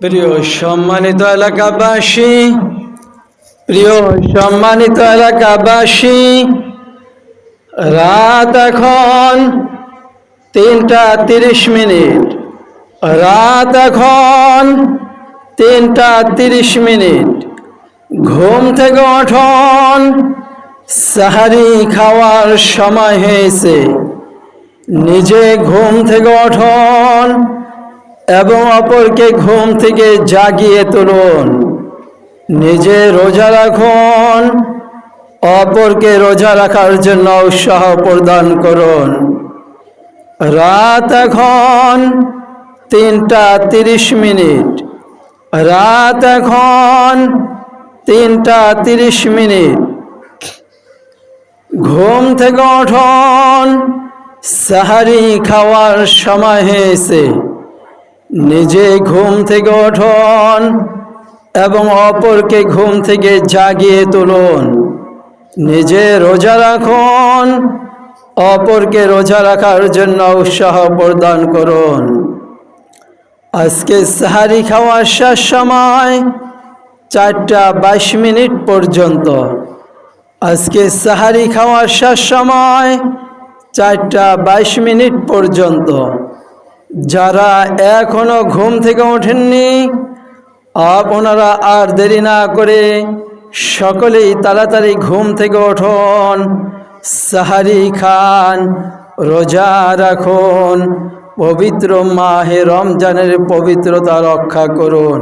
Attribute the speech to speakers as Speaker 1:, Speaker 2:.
Speaker 1: প্রিয় সম্মানিত এলাকাবাসী, প্রিয় সম্মানিত এলাকাবাসী, রাত এখন তিনটা তিরিশ মিনিট। রাত এখন তিনটা তিরিশ মিনিট। ঘুম থেকে ওঠন, সাহারি খাওয়ার সময় হয়েছে। নিজে ঘুম থেকে ওঠন এবং অপরকে ঘুম থেকে জাগিয়ে তুলুন। নিজে রোজা রাখুন, অপরকে রোজা রাখার জন্য উৎসাহ প্রদান করুন। রাত এখন তিনটা তিরিশ মিনিট। রাত এখন তিনটা তিরিশ মিনিট। ঘুম থেকে ওঠন সাহারি খাওয়ার সময় হয়েছে। নিজে ঘুম থেকে ওঠন এবং অপরকে ঘুম থেকে জাগিয়ে তুলুন। নিজে রোজা রাখুন, অপরকে রোজা রাখার জন্য উৎসাহ প্রদান করুন। আজকে সাহারি খাওয়ার শেষ সময়, চারটা বাইশ মিনিট পর্যন্ত। আজকে সাহারি খাওয়ার শেষ সময়, চারটা বাইশ মিনিট পর্যন্ত। যারা এখনও ঘুম থেকে ওঠেননি, আপনারা আর দেরি না করে সকলেই তাড়াতাড়ি ঘুম থেকে ওঠন। সাহারি খান, রোজা রাখুন, পবিত্র মাহে রমজানের পবিত্রতা রক্ষা করুন।